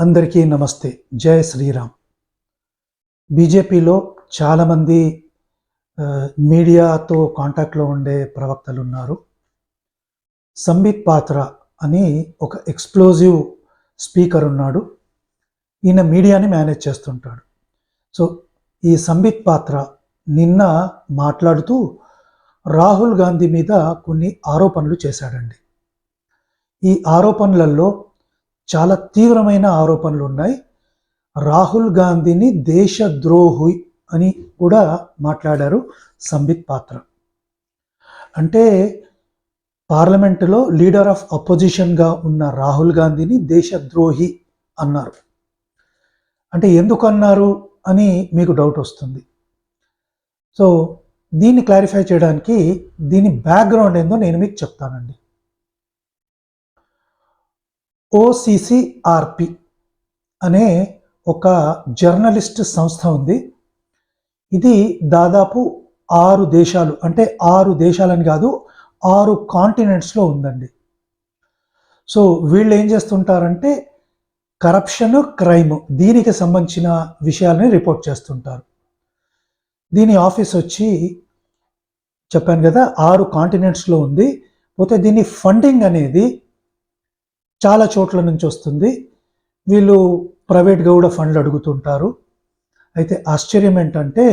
అందరికీ నమస్తే. జయ శ్రీరామ్. బీజేపీలో చాలామంది మీడియాతో కాంటాక్ట్లో ఉండే ప్రవక్తలు ఉన్నారు సంబిత్ పాత్ర అని ఒక ఎక్స్ప్లోజివ్ స్పీకర్ ఉన్నాడు. ఈయన మీడియాని మేనేజ్ చేస్తుంటాడు. సో ఈ సంబిత్ పాత్ర నిన్న మాట్లాడుతూ రాహుల్ గాంధీ మీద కొన్ని ఆరోపణలు చేశాడండి. ఈ ఆరోపణలలో చాలా తీవ్రమైన ఆరోపణలు ఉన్నాయి. రాహుల్ గాంధీని దేశద్రోహి అని కూడా మాట్లాడారు సంబిత్ పాత్ర. అంటే పార్లమెంటులో లీడర్ ఆఫ్ అపోజిషన్గా ఉన్న రాహుల్ గాంధీని దేశద్రోహి అన్నారు. అంటే ఎందుకు అన్నారు అని మీకు డౌట్ వస్తుంది. సో దీన్ని క్లారిఫై చేయడానికి దీని బ్యాక్గ్రౌండ్ ఏందో నేను మీకు చెప్తానండి. ఓసిసిఆర్పి అనే ఒక జర్నలిస్ట్ సంస్థ ఉంది. ఇది దాదాపు ఆరు దేశాలు అంటే ఆరు దేశాలని కాదు ఆరు కాంటినెంట్స్లో ఉందండి. సో వీళ్ళు ఏం చేస్తుంటారంటే కరప్షన్ క్రైమ్ దీనికి సంబంధించిన విషయాలని రిపోర్ట్ చేస్తుంటారు. దీని ఆఫీస్ వచ్చి చెప్పాను కదా ఆరు కాంటినెంట్స్లో ఉంది. పోతే దీని ఫండింగ్ అనేది చాలా చోట్ల నుంచి వస్తుంది. వీళ్ళు ప్రైవేట్ గౌడ ఫండ్లు అడుగుతుంటారు. అయితే ఆశ్చర్యం ఏంటంటే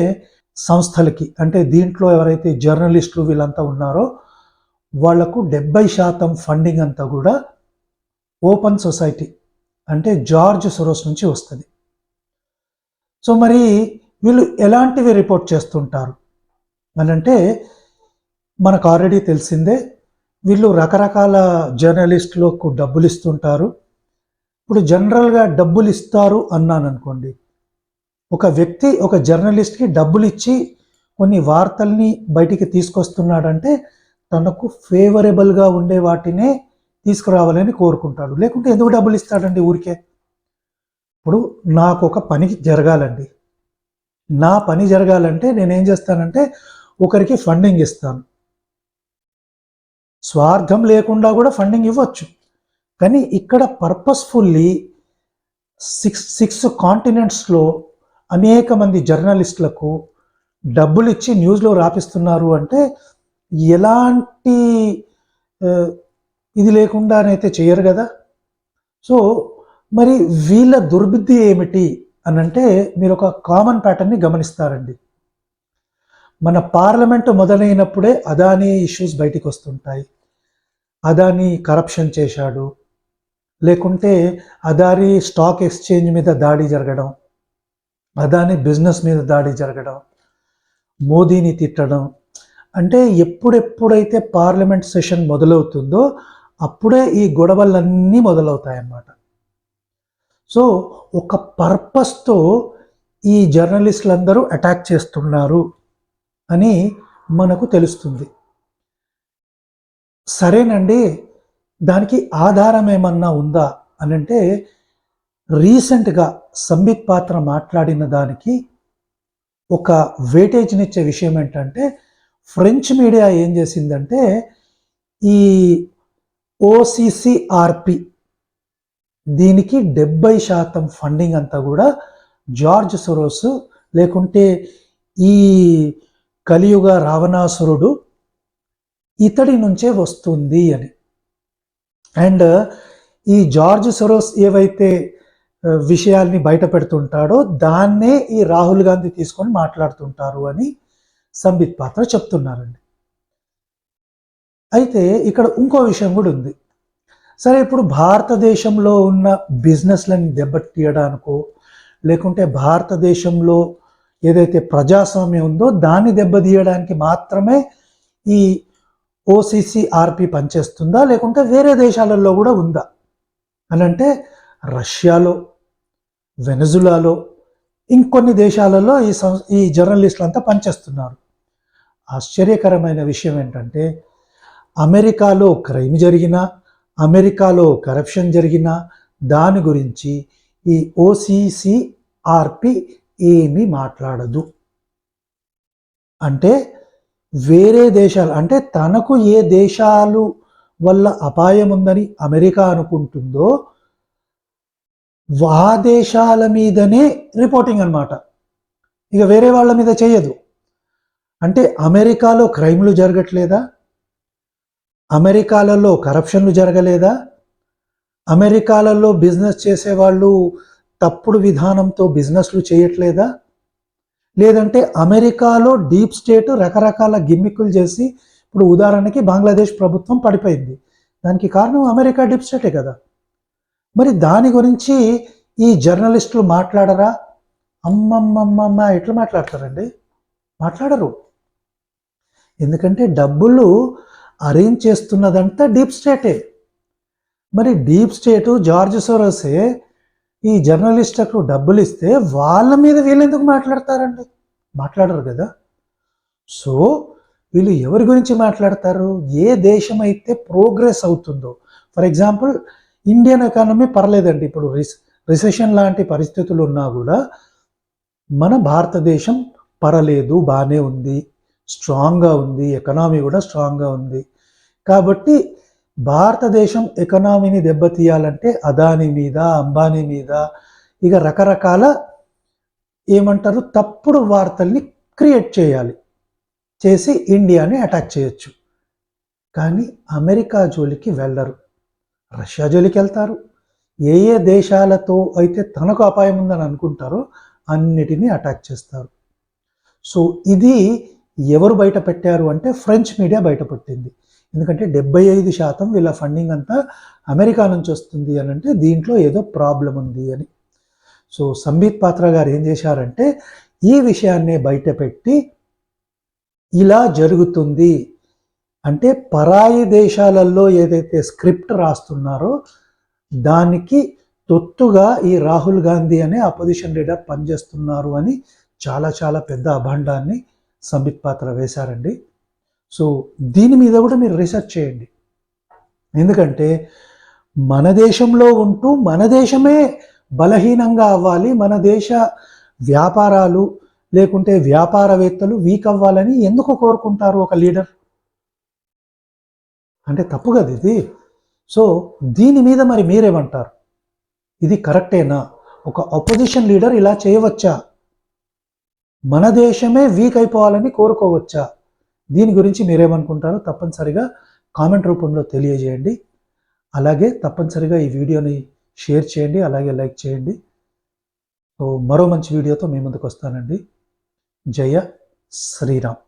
సంస్థలకి అంటే దీంట్లో ఎవరైతే జర్నలిస్టులు వీళ్ళంతా ఉన్నారో వాళ్ళకు డెబ్బై శాతం ఫండింగ్ అంతా కూడా ఓపెన్ సొసైటీ అంటే జార్జ్ సొరోస్ నుంచి వస్తుంది. సో మరి వీళ్ళు ఎలాంటివి రిపోర్ట్ చేస్తుంటారు? అని అంటే మనకు ఆల్రెడీ తెలిసిందే వీళ్ళు రకరకాల జర్నలిస్టులకు డబ్బులు ఇస్తుంటారు ఇప్పుడు జనరల్గా డబ్బులు ఇస్తారు అన్నాను అనుకోండి ఒక వ్యక్తి ఒక జర్నలిస్ట్కి డబ్బులు ఇచ్చి కొన్ని వార్తల్ని బయటికి తీసుకొస్తున్నాడంటే తనకు ఫేవరబుల్గా ఉండే వాటినే తీసుకురావాలని కోరుకుంటాడు. లేకుంటే ఎందుకు డబ్బులు ఇస్తాడండి ఊరికే? ఇప్పుడు నాకు ఒక పని జరగాలండి. నా పని జరగాలంటే నేనేం చేస్తానంటే ఒకరికి ఫండింగ్ ఇస్తాను. స్వార్థం లేకుండా కూడా ఫండింగ్ ఇవ్వచ్చు. కానీ ఇక్కడ పర్పస్ఫుల్లీ సిక్స్ సిక్స్ కాంటినెంట్స్లో అనేక మంది జర్నలిస్టులకు డబ్బులు ఇచ్చి న్యూస్లో రాపిస్తున్నారు అంటే ఎలాంటి ఇది లేకుండానైతే చేయరు కదా. సో మరి వీళ్ళ దుర్బుద్ధి ఏమిటి అని అంటే మీరు ఒక కామన్ ప్యాటర్న్ని గమనిస్తారండి. మన పార్లమెంట్ మొదలైనప్పుడే అదానీ ఇష్యూస్ బయటికి వస్తుంటాయి. అదానీ కరప్షన్ చేశాడు. లేకుంటే అదానీ స్టాక్ ఎక్స్చేంజ్ మీద దాడి జరగడం అదానీ బిజినెస్ మీద దాడి జరగడం మోదీని తిట్టడం. అంటే ఎప్పుడెప్పుడైతే పార్లమెంట్ సెషన్ మొదలవుతుందో అప్పుడే ఈ గొడవలన్నీ మొదలవుతాయన్నమాట. సో ఒక పర్పస్తో ఈ జర్నలిస్టులందరూ అటాక్ చేస్తున్నారు. అని మనకు తెలుస్తుంది. సరేనండి దానికి ఆధారం ఏమన్నా ఉందా అని అంటే రీసెంట్గా సంబిత్ పాత్ర మాట్లాడిన దానికి ఒక వేటేజ్నిచ్చే విషయం ఏంటంటే ఫ్రెంచ్ మీడియా ఏం చేసిందంటే ఈ ఓసిసిఆర్పి దీనికి డెబ్బై శాతం ఫండింగ్ అంతా కూడా జార్జ్ సొరోస్ లేకుంటే ఈ కలియుగ రావణాసురుడు ఇతడి నుంచే వస్తుంది అని. అండ్ ఈ జార్జ్ సొరోస్ ఏవైతే విషయాల్ని బయట పెడుతుంటాడో దాన్నే ఈ రాహుల్ గాంధీ తీసుకొని మాట్లాడుతుంటారు అని సంబిత్ పాత్ర చెప్తున్నారండి. అయితే ఇక్కడ ఇంకో విషయం కూడా ఉంది. సరే ఇప్పుడు భారతదేశంలో ఉన్న బిజినెస్లను దెబ్బతీయడానికో లేకుంటే భారతదేశంలో ఏదైతే ప్రజాస్వామ్యం ఉందో దాన్ని దెబ్బతీయడానికి మాత్రమే ఈ ఓసీసీఆర్పి పనిచేస్తుందా? లేకుంటే వేరే దేశాలలో కూడా ఉందా? అని అంటే రష్యాలో వెనజులాలో ఇంకొన్ని దేశాలలో ఈ సం ఈ జర్నలిస్టులు అంతా పనిచేస్తున్నారు. ఆశ్చర్యకరమైన విషయం ఏంటంటే అమెరికాలో క్రైమ్ జరిగినా అమెరికాలో కరప్షన్ జరిగినా దాని గురించి ఈ ఓసీసీఆర్పి ఏమీ మాట్లాడదు. అంటే వేరే దేశాలు అంటే తనకు ఏ దేశాలు వల్ల అపాయం ఉందని అమెరికా అనుకుంటుందో ఆ దేశాల మీదనే రిపోర్టింగ్ అన్నమాట. ఇక వేరే వాళ్ళ మీద చేయదు. అంటే అమెరికాలో క్రైమ్లు జరగట్లేదా? అమెరికాలలో కరప్షన్లు జరగలేదా? అమెరికాలలో బిజినెస్ చేసేవాళ్ళు తప్పుడు విధానంతో బిజినెస్లు చేయట్లేదా? లేదంటే అమెరికాలో డీప్ స్టేట్ రకరకాల గిమ్మిక్కులు చేసి ఇప్పుడు ఉదాహరణకి బంగ్లాదేశ్ ప్రభుత్వం పడిపోయింది. దానికి కారణం అమెరికా డీప్ స్టేటే కదా. మరి దాని గురించి ఈ జర్నలిస్టులు మాట్లాడరా? అమ్మమ్మమ్మమ్మ ఎట్లా మాట్లాడతారండి? మాట్లాడరు. ఎందుకంటే డబ్బులు అరేంజ్ చేస్తున్నదంతా డీప్ స్టేటే. మరి డీప్ స్టేటు జార్జ్ సోరోసే ఈ జర్నలిస్టులకు డబ్బులు ఇస్తే వాళ్ళ మీద వీళ్ళు ఎందుకు మాట్లాడతారండి? మాట్లాడరు కదా. సో వీళ్ళు ఎవరి గురించి మాట్లాడతారు? ఏ దేశం అయితే ప్రోగ్రెస్ అవుతుందో. ఫర్ ఎగ్జాంపుల్ ఇండియన్ ఎకానమీ పర్లేదండి. ఇప్పుడు రిస్ రిసెషన్ లాంటి పరిస్థితులు ఉన్నా కూడా మన భారతదేశం పర్లేదు బాగానే ఉంది. స్ట్రాంగ్గా ఉంది. ఎకనామీ కూడా స్ట్రాంగ్గా ఉంది. కాబట్టి భారతదేశం ఎకనామీని దెబ్బతీయాలంటే అదాని మీద అంబానీ మీద ఇక రకరకాల ఏమంటారు తప్పుడు వార్తల్ని క్రియేట్ చేయాలి. చేసి ఇండియాని అటాక్ చేయొచ్చు. కానీ అమెరికా జోలికి వెళ్ళరు. రష్యా జోలికి వెళ్తారు. ఏ ఏ దేశాలతో అయితే తనకు అపాయం ఉందని అనుకుంటారో అన్నిటినీ అటాక్ చేస్తారు. సో ఇది ఎవరు బయట పెట్టారు అంటే ఫ్రెంచ్ మీడియా బయటపెట్టింది ఎందుకంటే డెబ్బై ఐదు శాతం వీళ్ళ ఫండింగ్ అంతా అమెరికా నుంచి వస్తుంది అని అంటే దీంట్లో ఏదో ప్రాబ్లం ఉంది అని. సో సంబీత్ పాత్ర గారు ఏం చేశారంటే ఈ విషయాన్నే బయటపెట్టి ఇలా జరుగుతుంది అంటే పరాయి దేశాలలో ఏదైతే స్క్రిప్ట్ రాస్తున్నారో దానికి తొత్తుగా ఈ రాహుల్ గాంధీ అనే అపోజిషన్ లీడర్ పనిచేస్తున్నారు అని చాలా చాలా పెద్ద అభాండాన్ని సంబిత్ పాత్ర వేశారండి. సో దీని మీద కూడా మీరు రీసెర్చ్ చేయండి. ఎందుకంటే మన దేశంలో ఉంటూ మన దేశమే బలహీనంగా అవ్వాలి మన దేశ వ్యాపారాలు లేకుంటే వ్యాపారవేత్తలు వీక్ అవ్వాలని ఎందుకు కోరుకుంటారు ఒక లీడర్ అంటే తప్పు కదా ఇది. సో దీని మీద మరి మీరేమంటారు? ఇది కరెక్టేనా? ఒక అపోజిషన్ లీడర్ ఇలా చేయవచ్చా? మన దేశమే వీక్ అయిపోవాలని కోరుకోవచ్చా? దీని గురించి మీరేమనుకుంటారో తప్పనిసరిగా కామెంట్ రూపంలో తెలియజేయండి. అలాగే తప్పనిసరిగా ఈ వీడియోని షేర్ చేయండి అలాగే లైక్ చేయండి. మరో మంచి వీడియోతో మీ ముందుకు వస్తానండి. జయ శ్రీరామ్.